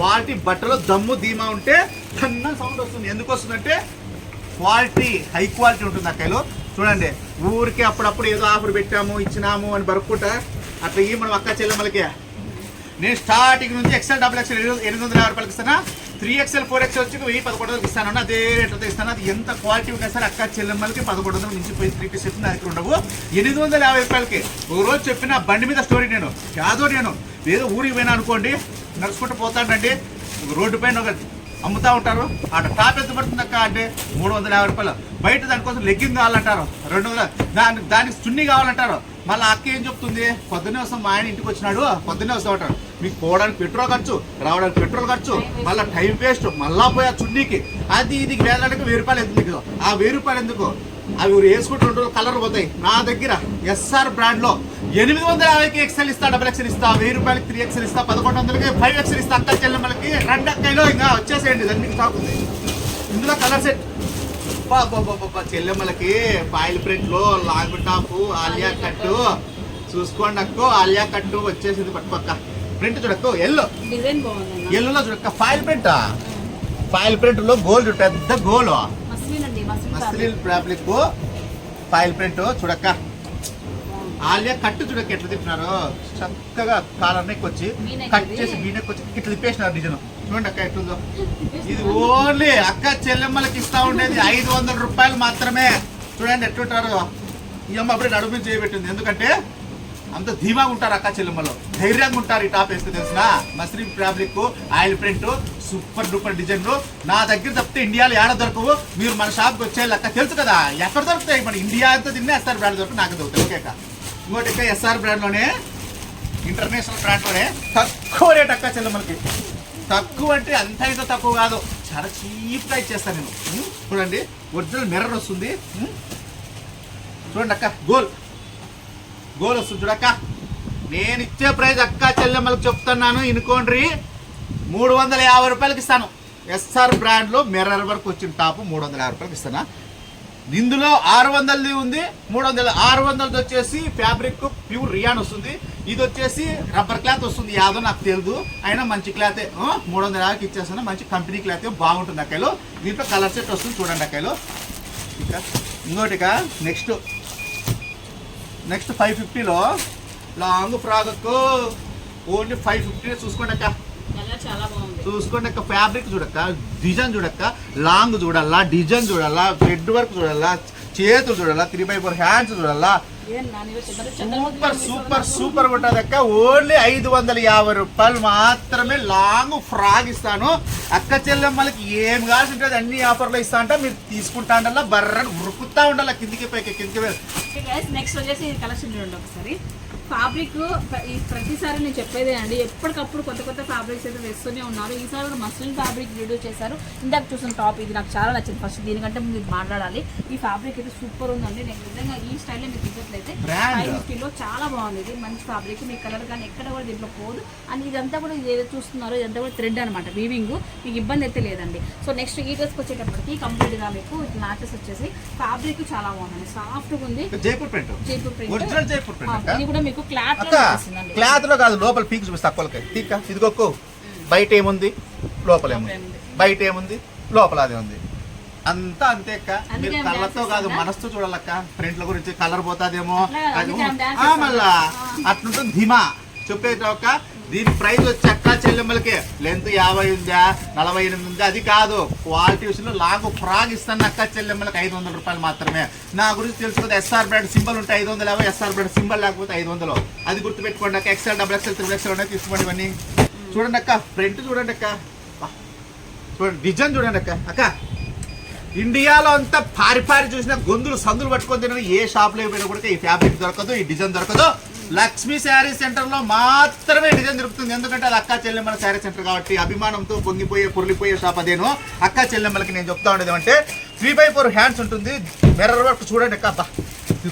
[SPEAKER 2] వాటి బట్టలో దమ్ము ధీమా ఉంటే ధన్న సౌండ్ వస్తుంది. ఎందుకు వస్తుందంటే క్వాలిటీ హై క్వాలిటీ ఉంటుంది అక్కలో చూడండి ఊరికే అప్పుడప్పుడు ఏదో ఆఫర్ పెట్టాము ఇచ్చినాము అని బరుక్కుంటా అట్లా ఈ మనం అక్క చెల్లెమ్మలకి. నేను స్టార్టింగ్ నుంచి ఎక్సెల్ డబుల్ ఎక్సెల్ ఎనిమిది వందల యాభై రూపాయలకి ఇస్తానా? త్రీ ఎక్సెల్ ఫోర్ ఎక్సెల్ వచ్చి వెయ్యి పదకొండు వందలకి ఇస్తాను. అదే రేట్లతో ఇస్తాను అది ఎంత క్వాలిటీ ఉన్నా సరే అక్క చెల్లెమ్మలకి పదకొండు వందలు మించిపోయి త్రీ పీస్ నా దానికి ఉండవు. ఎనిమిది వందల యాభై రూపాయలకి ఒక రోజు చెప్పిన బండి మీద స్టోరీ నేను యాదో నేను ఏదో ఊరికి పోయినా అనుకోండి నడుచుకుంటూ పోతాడండి. ఒక రోడ్డు పైన ఒక అమ్ముతా ఉంటారు. అటు టాప్ ఎంత పడుతుంది అక్క అంటే మూడు వందల యాభై రూపాయలు. బయట దానికోసం లెగ్గింగ్ కావాలంటారు. రెండు వందల దాని దానికి చున్నీ కావాలంటారు. మళ్ళీ అక్క ఏం చెప్తుంది? పొద్దున్నే వస్తాం మా ఆయన ఇంటికి వచ్చినాడు. పొద్దున్నే వస్తాం అంటారు. మీకు పోవడానికి పెట్రోల్ ఖర్చు రావడానికి పెట్రోల్ ఖర్చు మళ్ళీ టైం వేస్ట్ మళ్ళా పోయి ఆ చున్నీకి. అది ఇది వేలాడికి వెయ్యి రూపాయలు ఎందుకు మీకు? ఆ వెయ్యి రూపాయలు ఎందుకు? అవి వేసుకుంటూ రెండు కలర్ పోతాయి. నా దగ్గర ఎస్ఆర్ బ్రాండ్లో ఎనిమిది వందల యాభైకి ఎక్సెల్ ఇస్తా డబల్ ఎక్సెల్ ఇస్తా వెయ్యి రూపాయలకి త్రీ ఎక్సెల్ ఇస్తా పదకొండు వందలకి ఫైవ్ ఎక్సెల్ ఇస్తా అక్క చెల్లెమ్మలకి రెండు అక్కలో ఇంకా వచ్చేసేయండి దాన్ని స్టాక్ ఉంది. ఇందులో కలర్ సెట్ చెల్లెమ్మలకి పాయిల్ ప్రింట్లో లాంగ్ టాప్ ఆలియా కట్టు. చూసుకోండి అక్కో ఆలియా కట్టు వచ్చేసింది పట్టుపక్క ప్రింట్ చూడక్కు ఎల్లో ఎల్లోలో చూడక్క ఫైల్ ప్రింట్ ఫైల్ ప్రింట్లో గోల్డ్ పెద్ద గోల్
[SPEAKER 1] మస్లిన్
[SPEAKER 2] ఫ్యాబ్రిక్ ఫైల్ ప్రింట్ చూడక్క ఆలియా కట్టు చూడక ఎట్లా తిప్పినారు చక్కగా కాలర్ నెక్ వచ్చి కట్. చేసి వీనెక్ వచ్చి ఇట్లా తిప్పేసినారు డిజైన్ చూడండి అక్క ఎట్లుందో. ఇది ఓన్లీ అక్క చెల్లెమ్మలకి ఇస్తా ఉండేది ఐదు వందల రూపాయలు మాత్రమే. చూడండి ఎట్లుంటారు. ఈ అమ్మ అప్పుడే నడుము చేయబెట్టింది ఎందుకంటే అంత ధీమాగా ఉంటారు అక్క చెల్లెమ్మలు. ధైర్యంగా ఉంటారు ఈ టాప్ వేస్తే తెలిసిన muslin fabric foil print super duper డిజైన్లు. నా దగ్గర తప్పితే ఇండియాలో ఏడ దొరకవు? మీరు మన షాప్కి వచ్చే లెక్క తెలుసు కదా? ఎక్కడ దొరుకుతాయి? మన ఇండియా అంతా తిన్నా ఎస్ఆర్ బ్రాండ్ దొరుకుతుంది నాకు దొరుకుతాయి. ఓకే అక్క? ఇంకోటి ఇంకా ఎస్ఆర్ బ్రాండ్లోనే ఇంటర్నేషనల్ బ్రాండ్లోనే తక్కువ రేట్ అక్క చెల్లెమ్మలకి తక్కువ అంటే అంత అయితే తక్కువ కాదు. చాలా చీప్గా ఇచ్చేస్తాను నేను? చూడండి ఒరిజినల్ మిర్రర్ వస్తుంది? చూడండి అక్క గోల్. గోల్ వస్తుంది చూడక్క నేను ఇచ్చే ప్రైజ్ అక్క చెల్లెమ్మలకు చెప్తున్నాను ఇనుకోండ్రి. మూడు వందల యాభై రూపాయలకి ఇస్తాను. ఎస్ఆర్ బ్రాండ్లో మిర్రర్ వర్క్ వచ్చిన టాప్ మూడు వందల యాభై రూపాయలకి ఇస్తానా? ఇందులో ఆరు వందలది ఉంది మూడు వందల ఆరు వందలది వచ్చేసి ఫ్యాబ్రిక్ ప్యూర్ రియాన్ వస్తుంది. ఇది వచ్చేసి రబ్బర్ క్లాత్ వస్తుంది. యాదో నాకు తెలియదు అయినా మంచి క్లాతే మూడు వందల యాభైకి ఇచ్చేస్తాను. మంచి కంపెనీ క్లాతే బాగుంటుంది అక్కలు దీంట్లో కలర్ సెట్ వస్తుంది చూడండి అక్కలు ఇంకా ఇంకోటిక నెక్స్ట్ నెక్స్ట్ ఫైవ్ ఫిఫ్టీలో long frock only five fifty చూసుకోండి అక్క. చూసుకోండి అక్క ఫ్యాబ్రిక్ చూడక్క డిజైన్ చూడక్క లాంగ్ చూడాలా డిజైన్ చూడాలా థ్రెడ్ వర్క్ చూడాలా చేతులు చూడాలా త్రీ బై ఫోర్ హ్యాండ్స్ చూడాలా సూపర్ సూపర్. సూపర్ ఉంటుంది అక్క. ఓన్లీ ఐదు వందల యాభై రూపాయలు మాత్రమే లాంగ్ ఫ్రాక్ ఇస్తాను. అక్క చెల్లెమ్మలకి ఏం కావాల్సి ఉంటుంది అన్ని ఆఫర్లు ఇస్తా అంటే మీరు తీసుకుంటా ఉండాలా బర్రని ఉరుకుతా ఉండాలా కిందికి పైకి కిందికి
[SPEAKER 1] నెక్స్ట్ వచ్చేసి కలెక్షన్ చూడండి ఒకసారి. ఫ్యాబ్రిక్ ప్రతిసారి నేను చెప్పేదే అండి. ఎప్పటికప్పుడు కొత్త కొత్త ఫ్యాబ్రిక్స్ అయితే వేస్తూనే ఉన్నారు. ఈసారి కూడా మస్లిన్ ఫ్యాబ్రిక్ వీడియో చేశారు. ఇందాక చూసిన టాప్ ఇది నాకు చాలా నచ్చింది. ఫస్ట్ దీనికంటే మీరు మాట్లాడాలి. ఈ ఫ్యాబ్రిక్ అయితే సూపర్ ఉందండి. నేను నిజంగా ఈ స్టైల్లో మీకు
[SPEAKER 2] Brand.
[SPEAKER 1] ఫైవ్ ఫిఫ్టీలో చాలా బాగుంది. ఇది మంచి ఫ్యాబ్రిక్. మీ కలర్ కానీ ఎక్కడ కూడా దీంట్లో పోదు. అండ్ ఇదంతా కూడా ఇది ఏదో చూస్తున్నారో ఇదంతా కూడా థ్రెడ్ అనమాట వీవింగ్. మీకు ఇబ్బంది అయితే లేదండి. సో నెక్స్ట్ ఈ డ్రెస్కి వచ్చేటప్పటికి కంప్లీట్గా మీకు మ్యాచెస్ వచ్చేసి ఫ్యాబ్రిక్ చాలా బాగుంది సాఫ్ట్గా ఉంది.
[SPEAKER 2] జైపూర్ ప్రింట్
[SPEAKER 1] జైపూర్ ప్రింట్ ఇది కూడా మీకు క్లాత్
[SPEAKER 2] అక్క
[SPEAKER 1] లో వచ్చేసిందండి
[SPEAKER 2] క్లాత్లో కాదు లోపల పీక్ చూపిస్తా అక్కలకి. తీక్క ఇదిగొక్కు బయట ఏముంది? లోపల ఏముంది. బయట ఏముంది? లోపల అది ఉంది. అంతా అంతే అక్క. మీరు కళ్ళతో కాదు? మనస్తో చూడాలక్క. ప్రింట్ల గురించి కలర్ పోతాదేమో మళ్ళా? అట్లుంటుంది ధీమా. చెప్పేది ఒక దీని ప్రైస్ వచ్చి అక్క చెల్లెమ్మలకి లెంత్ యాభై ఉందా నలభై ఎనిమిది ఉందా? అది కాదు. క్వాలిటీ విషయంలో లాంగ్ ఫ్రాగ్ ఇస్తాను అక్క చెల్లెమ్మలకి ఐదు వందల రూపాయలు మాత్రమే. నా గురించి తెలుసు ఎస్ఆర్ బ్రాండ్ సింబల్ ఉంటే ఐదు వందలు యాభై ఎస్ఆర్ బ్రాండ్ సింబల్ లేకపోతే ఐదు వందలు. అది గుర్తుపెట్టుకోండి అక్క. XL double XL triple XL ఉన్నాయి తీసుకోండి ఇవన్నీ. చూడండి అక్క ప్రింట్ చూడండి అక్క. చూడండి డిజైన్ చూడండి అక్క. అక్క ఇండియాలో అంతా పారి పారి చూసిన గొంతులు సందులు పట్టుకొని తినడం ఏ షాప్లో పోయినా కూడా ఈ ఫ్యాబ్రిక్ దొరకదు ఈ డిజైన్ దొరకదు. లక్ష్మీ శారీ సెంటర్లో మాత్రమే డిజైన్ దొరుకుతుంది ఎందుకంటే అది అక్క చెల్లెమ్మల శారీ సెంటర్ కాబట్టి అభిమానంతో పొంగిపోయే పొర్లిపోయే షాప్ అదేను. అక్క చెల్లెమ్మలకి నేను చెప్తా ఉండేది అంటే త్రీ బై ఫోర్ హ్యాండ్స్ ఉంటుంది. మిర్రర్ వర్క్ చూడండి అక్క అబ్బా.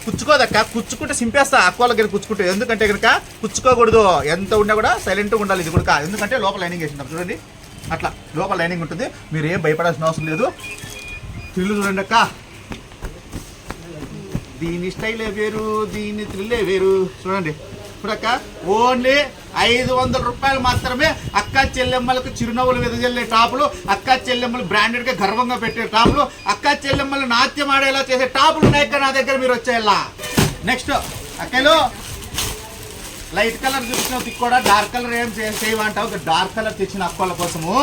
[SPEAKER 2] కుచ్చుకోదక్క కుచ్చుకుంటే సింపేస్తా. అక్కువ దగ్గర కుచ్చుకుంటే ఎందుకంటే కనుక కుచ్చుకోకూడదు. ఎంత ఉన్నా కూడా సైలెంట్గా ఉండాలి ఇది కూడా. ఎందుకంటే లోపల లైనింగ్ వేసింటాం చూడండి. అట్లా లోపల లైనింగ్ ఉంటుంది. మీరు ఏం భయపడాల్సిన అవసరం లేదు. థ్రిల్ చూడండి అక్క. దీని స్టైలే వేరు దీని థ్రిల్లే వేరు. చూడండి. చూడక్క ఓన్లీ ఐదు వందల రూపాయలు మాత్రమే అక్క చెల్లెమ్మలకు చిరునవ్వులు వెదజల్లే టాపులు అక్క చెల్లెమ్మలు బ్రాండెడ్గా గర్వంగా పెట్టే టాపులు అక్క చెల్లెమ్మలు నాట్యం ఆడేలా చేసే టాపులు ఉన్నాయి నా దగ్గర మీరు వచ్చేలా నెక్స్ట్ అక్కలు లైట్ కలర్ చూసిన కూడా డార్క్ కలర్ ఏం చేయమంటావు? డార్క్ కలర్ తెచ్చిన అక్కల కోసము.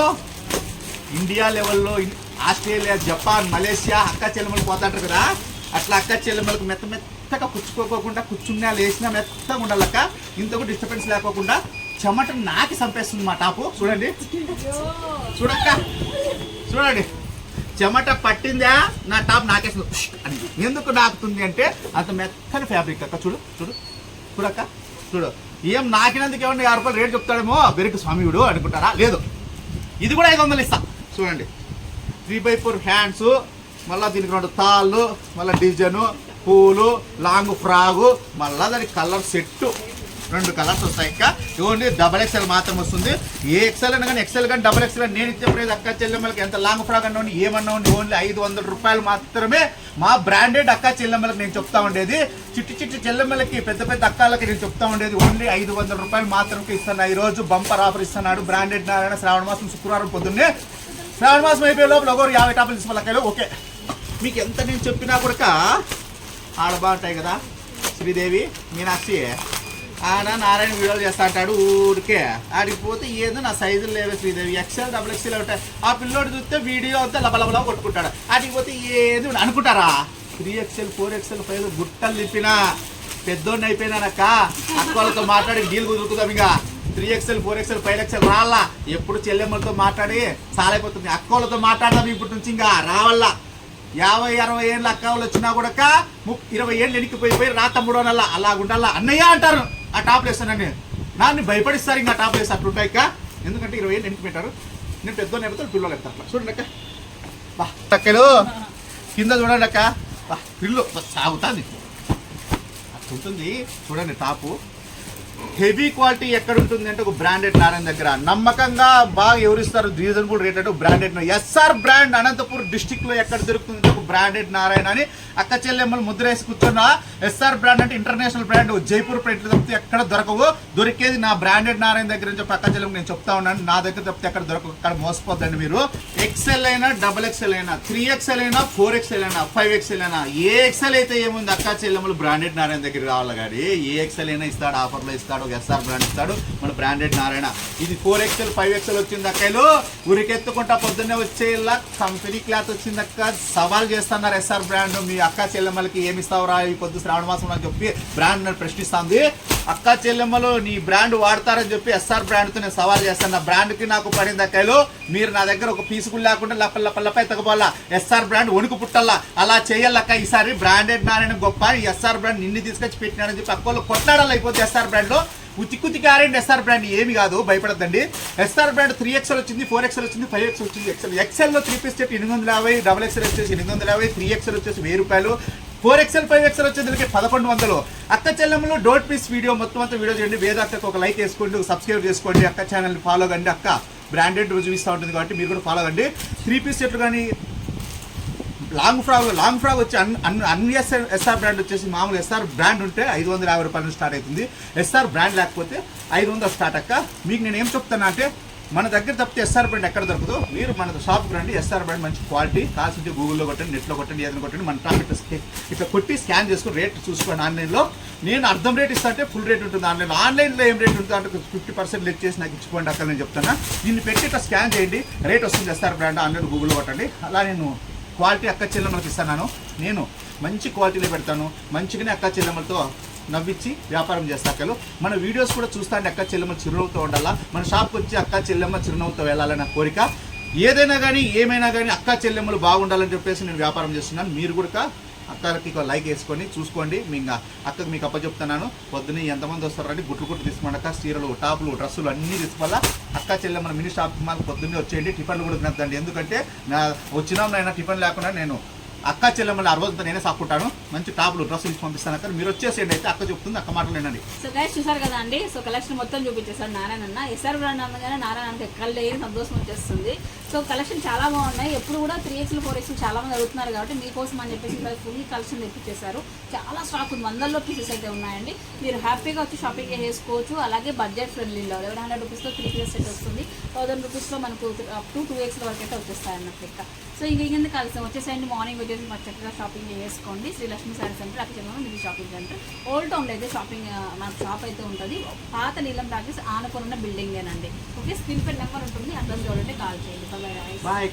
[SPEAKER 2] ఇండియా లెవెల్లో ఆస్ట్రేలియా జపాన్ మలేషియా అక్క చెల్లెమ్మలు పోతాంటారు కదా. అట్లా అక్క చెల్లెమ్మలకు మెత్త మెత్తగా కుచ్చుకోకుండా కూర్చున్నా లేచినా మెత్తగా ఉండాలక్క. ఇంతకు డిస్టర్బెన్స్ లేకోకుండా చెమట నాకి చంపేస్తుంది మా టాపు. చూడండి. చూడక్క. చూడండి. చెమట పట్టిందా? నా టాప్ నాకేస్తుంది. అని. ఎందుకు నాకుతుంది అంటే అంత మెత్తని ఫ్యాబ్రిక్ అక్క. చూడు చూడు. చూడక్క. చూడు. ఏం నాకినందుకు ఏమన్నా యాభై రూపాయలు రేట్ చెప్తాడేమో? బెరికి స్వామివుడు అనుకుంటారా? లేదు. ఇది కూడా ఐదు వందలు ఇస్తా. చూడండి. త్రీ బై ఫోర్ హ్యాండ్స్ మళ్ళీ దీనికి రెండు తాళ్ళు మళ్ళీ డిజైను పూలు లాంగ్ ఫ్రాగు మళ్ళీ దానికి కలర్ సెట్టు. రెండు కలర్స్ వస్తాయి. ఇంకా ఓన్లీ డబల్ ఎక్స్ఎల్ మాత్రం వస్తుంది. ఏ ఎక్స్ఎల్ అయినా కానీ ఎక్స్ఎల్ కానీ డబల్ ఎక్స్ఎల్ నేను ఇచ్చే ప్రైజ్ అక్క చెల్లెమ్మలకి ఎంత లాంగ్ ఫ్రాక్ అన్నా ఉండి ఏమన్నా ఉండి ఓన్లీ ఐదు వందల రూపాయలు మాత్రమే మా బ్రాండెడ్ అక్క చెల్లెమ్మలకి నేను చెప్తా ఉండేది. చిట్టి చిట్టి చెల్లెమ్మలకి పెద్ద పెద్ద అక్కలకి నేను చెప్తా ఉండేది. ఓన్లీ ఐదు వందల రూపాయలు మాత్రమే ఇస్తున్నా ఈ రోజు బంపర్ ఆఫర్ ఇస్తున్నాడు బ్రాండెడ్ నారాయణ. శ్రావణ మాసం శుక్రవారం పొద్దున్నే. శ్రావణ మాసం అయిపోయే లోపల ఒకరు యాభై టాపులు తీసుకోవాలి ఓకే. మీకు ఎంత నేను చెప్పినా కూడా ఆడ బాగుంటాయి కదా. శ్రీదేవి మీనాక్షి ఆయన నారాయణ వీడియోలు చేస్తా అంటాడు ఊరికే. ఆడికి పోతే ఏదో నా సైజులు లేవే శ్రీదేవి. ఎక్సెల్ డబుల్ ఎక్సెల్ ఉంటాయి ఆ పిల్లోడు చూస్తే వీడియో అంతా లబలబలా కొట్టుకుంటాడు. ఆడికి పోతే ఏది అనుకుంటారా? Three XL four XL five గుట్టలు తిప్పినా పెద్దోడిని అయిపోయినానక్క అక్క. వాళ్ళతో మాట్లాడి డీల్ కుదురుకుందాం ఇంకా. Three XL four XL five XL రావాలా ఎప్పుడు చెల్లెమ్మలతో మాట్లాడి చాలా అయిపోతుంది అక్క మాట్లాడదాం ఇప్పటి నుంచి ఇంకా. రావాలా? యాభై అరవై ఏళ్ళు అక్క వాళ్ళు వచ్చినా కూడా ము- ఇరవై ఏళ్ళు ఎనికిపోయి పోయి రా తమ్ముడు నల్ల అలా ఉండాలా? అన్నయ్య అంటారు. ఆ టాప్ వేస్తానని నాన్ని భయపడిస్తారు ఇంకా టాప్ వేసి అట్లుంటాయి ఎందుకంటే ఇరవై ఏళ్ళు ఎనికి పెట్టారు నేను పెద్ద నేపథ్యం పిల్లలు ఎత్తా అట్లా చూడండి అక్క. బా. తక్కలు కింద చూడండి అక్క. బా పిల్లు బా, సాగుతుంది. అట్లుంటుంది. చూడండి టాపు. హెవీ క్వాలిటీ ఎక్కడ ఉంటుంది అంటే ఒక బ్రాండెడ్ నారాయణ దగ్గర. నమ్మకంగా బాగా ఎవరిస్తారు? రీజనబుల్ రేట్ అంటే బ్రాండెడ్ ఎస్ఆర్ బ్రాండ్ అనంతపూర్ డిస్టిక్లో ఎక్కడ దొరుకుతుంది ఒక బ్రాండెడ్ నారాయణ అని అక్క చెల్లెమ్మలు ముద్ర వేసి కూర్చున్న ఎస్ఆర్ బ్రాండ్ అంటే ఇంటర్నేషనల్ బ్రాండ్ జైపూర్ ప్రింట్ తప్పితే ఎక్కడ దొరకవు. దొరికేది నా బ్రాండెడ్ నారాయణ దగ్గర నుంచి అక్క చెల్లెమ్మ నేను చెప్తా ఉన్నాను. నా దగ్గర తప్పితే ఎక్కడ దొరకవు. అక్కడ మోసపోద్దండి మీరు. ఎక్స్ఎల్ అయినా డబల్ ఎక్స్ఎల్ అయినా త్రీ ఎక్స్ఎల్ అయినా ఫోర్ ఎక్స్ఎల్ అయినా ఫైవ్ ఎక్స్ఎల్ అయినా ఏ ఎక్స్ఎల్ అయితే ఏముంది అక్క చెల్లెమ్మలు బ్రాండెడ్ నారాయణ దగ్గర రావాలి కానీ ఏ ఎక్స్ఎల్ అయినా ఇస్తాడు ఆఫర్లో ఇస్తాడు. ఒక ఎస్ఆర్ బ్రాండ్ ఇస్తాడు మన బ్రాండెడ్ నారాయణ. ఇది ఫోర్ ఎక్సెల్ ఫైవ్ ఎక్సెల్ వచ్చింది అక్కలు ఉరికెత్తుకుంటా పొద్దున్నే వచ్చేలా కంపెనీ క్లాత్ వచ్చింది అక్క. సవాల్ చేస్తున్నారు ఎస్ఆర్ బ్రాండ్. మీ అక్క చెల్లెమ్మలకి ఏమి ఇస్తావురా ఈ పొద్దు శ్రావణ మాసం అని చెప్పి బ్రాండ్ నన్ను ప్రశ్నిస్తుంది. అక్క చెల్లెమ్మలు నీ బ్రాండ్ వాడతారని చెప్పి ఎస్ఆర్ బ్రాండ్తో నేను సవాల్ చేస్తాను నా బ్రాండ్కి నాకు పడింది అక్కలు మీరు నా దగ్గర ఒక పీసు లేకుండా లప్ప లప్ప లప్ప ఎత్తకపోవాలా? ఎస్ఆర్ బ్రాండ్ వణుకు పుట్టల్లా. అలా చేయాలక్క ఈసారి బ్రాండెడ్ నారాయణ గొప్ప. ఎస్ఆర్ బ్రాండ్ నిన్ను తీసుకొచ్చి పెట్టినాడని చెప్పి అక్కలు కొట్లాడాలి అయిపోతే ఎస్ఆర్ బ్రాండ్ లో ఉతికి ఎస్ఆర్ బ్రాండ్ ఏమి కాదు భయపడద్దండి. ఎస్ఆర్ బ్రాండ్ త్రీ ఎక్స్ఎల్ వచ్చింది ఫోర్ ఎక్స్ఎల్ వచ్చింది ఫైవ్ ఎక్స్ఎల్ వచ్చింది ఎక్స్ఎల్ ఎక్స్ఎల్లో త్రీ పీస్ చెప్పి ఎనిమిది వందల యాభై డబల్ ఎక్స్ఎల్ వచ్చేసి ఎనిమిది వందల యాభై త్రీ ఎక్స్ఎల్ వచ్చేసి వెయ్యి రూపాయలు. ఫోర్ ఎక్స్ఎల్ ఫైవ్ ఎక్స్ఎల్ వచ్చేందుకు పదకొండు వందలు. అక్క చెల్లెమ్మలు డోట్ పీస్ వీడియో మొత్తం అంతా వీడియో చేయండి వేదాక్కకు ఒక లైక్ వేసుకోండి సబ్స్క్రైబ్ చేసుకోండి. అక్క ఛానల్ని ఫాలో కండి. అక్క బ్రాండెడ్ రోజు ఉంటుంది కాబట్టి మీరు కూడా ఫాలో కండి. త్రీ పీస్ సెట్లు కానీ లాంగ్ ఫ్రాక్ లాంగ్ ఫ్రాక్ వచ్చి అన్ అన్ అన్ని ఎస్ఆర్ ఎస్ఆర్ బ్రాండ్ వచ్చేసి మామూలు ఎస్ఆర్ బ్రాండ్ ఉంటే ఐదు వందల యాభై రూపాయల నుంచి స్టార్ట్ అవుతుంది ఎస్ఆర్ బ్రాండ్ లేకపోతే ఐదు వందలు స్టార్ట్ అక్క. మీకు నేను ఏం చెప్తాను అంటే మన దగ్గర తప్పితే ఎస్ఆర్ బ్రాండ్ ఎక్కడ దొరకదు? మీరు మన షాప్కి రండి ఎస్ఆర్ బ్రాండ్ మంచి క్వాలిటీ కాల్సింటే గూగుల్లో కొట్టండి నెట్లో కొట్టండి ఏదైనా కొట్టండి మన టాప్ ఇట్లా కొట్టి స్కాన్ చేసుకుని రేట్ చూసుకోండి ఆన్లైన్లో నేను అర్థం రేట్ ఇస్తా అంటే ఫుల్ రేట్ ఉంటుంది ఆన్లైన్ ఆన్లైన్లో ఏం రేట్ ఉంటుంది అంటే ఫిఫ్టీ పర్సెంట్ లెక్ చేసి నాకు ఇచ్చుకోండి అక్కడ నేను చెప్తాను దీన్ని పెట్టి ఇట్లా స్కాన్ చేయండి. రేట్ వస్తుంది ఎస్ఆర్ బ్రాండ్ ఆన్లైన్ గూగుల్లో కొట్టండి. అలా నేను క్వాలిటీ అక్క చెల్లెమ్మలకు ఇస్తాను నేను. మంచి క్వాలిటీలో పెడతాను. మంచిగానే అక్క చెల్లెమ్మలతో నవ్వించి వ్యాపారం చేస్తా అక్కలు. మన వీడియోస్ కూడా చూస్తా అక్క చెల్లెమ్మ చిరునవ్వుతో ఉండాలా? మన షాప్కి వచ్చి అక్క చెల్లెమ్మ చిరునవ్వుతో వెళ్ళాలన్న కోరిక. ఏదైనా కానీ ఏమైనా కానీ అక్క చెల్లెమ్మలు బాగుండాలని చెప్పేసి నేను వ్యాపారం చేస్తున్నాను. మీరు కూడా అక్కకి లైక్ వేసుకొని చూసుకోండి. మీ అక్కకి మీకు అప్పచెప్తున్నాను పొద్దున్నే ఎంతమంది వస్తారండి గుట్లు గుట్లు తీసుకోండి అక్క చీరలు టాపులు డ్రెస్సులు అన్నీ తీసుకోవాలా అక్క చెల్లెమ్మల మినీ షాపింగ్ మాకు పొద్దున్నే వచ్చేయండి. టిఫిన్లు కూడా తినద్దండి. ఎందుకంటే నా వచ్చినాం నాయన టిఫిన్ లేకుండా నేను అక్క చెల్లెమ్మలు ఆ రోజు నేనే సాక్కుంటాను. మంచి టాపులు డ్రెస్సులు ఇచ్చి పంపిస్తాను అక్కడ. మీరు వచ్చేసేయండి అయితే అక్క చెప్తుంది అక్క మాటలు వినండి.
[SPEAKER 1] సో గైస్ చూసారు కదా అండి? సో కలెక్షన్ మొత్తం చూపించేసారు నారాయణ అన్న. ఎస్ఆర్ బ్రాండ్ అనగానే నారాయణ ఎక్కడ లేని సంతోషం వచ్చేస్తుంది. సో కలెక్షన్ చాలా బాగున్నాయి. ఎప్పుడు కూడా త్రీ ఎక్స్లు ఫోర్ ఎక్స్లు చాలా మంది అడుగుతున్నారు కాబట్టి మీకోసం అని చెప్పేసి ఫుల్ కలెక్షన్ తెప్పించేశారు. చాలా స్టాక్ ఉంది. వందల్లో పీసెస్ అయితే ఉన్నాయండి. మీరు హ్యాపీగా వచ్చి షాపింగ్ చేసుకోవచ్చు. అలాగే బడ్జెట్ ఫ్రెండ్లీలో లెవెన్ హండ్రెడ్ రూపీస్లో త్రీ పీసెస్ సెట్ వస్తుంది. థౌసండ్ రూపీస్లో మనకు అప్ టు టూ ఎక్స్ల వరకు అయితే వచ్చేస్తాయి అన్నట్టు ఇంకా సో ఇంక ఇంకెందుకు కలిసి వచ్చేసేయండి. మార్నింగ్ వచ్చేసి మరి చక్కగా షాపింగ్ చేసుకోండి శ్రీలక్ష్మి శారీ సారీ సెంటర్ అక్కడ చెప్పాము ఇది షాపింగ్ సెంటర్ ఓల్డ్ టౌన్లో అయితే షాపింగ్ ఆ, మన షాప్ అయితే ఉంటుంది. పాత నీలం టాకీస్ ఆనుకున్న ఉన్న బిల్డింగేనండి ఓకే స్క్రీన్ పై నెంబర్ ఉంటుంది. అడ్రస్ చూడండి కాల్ చేయండి. బాయ్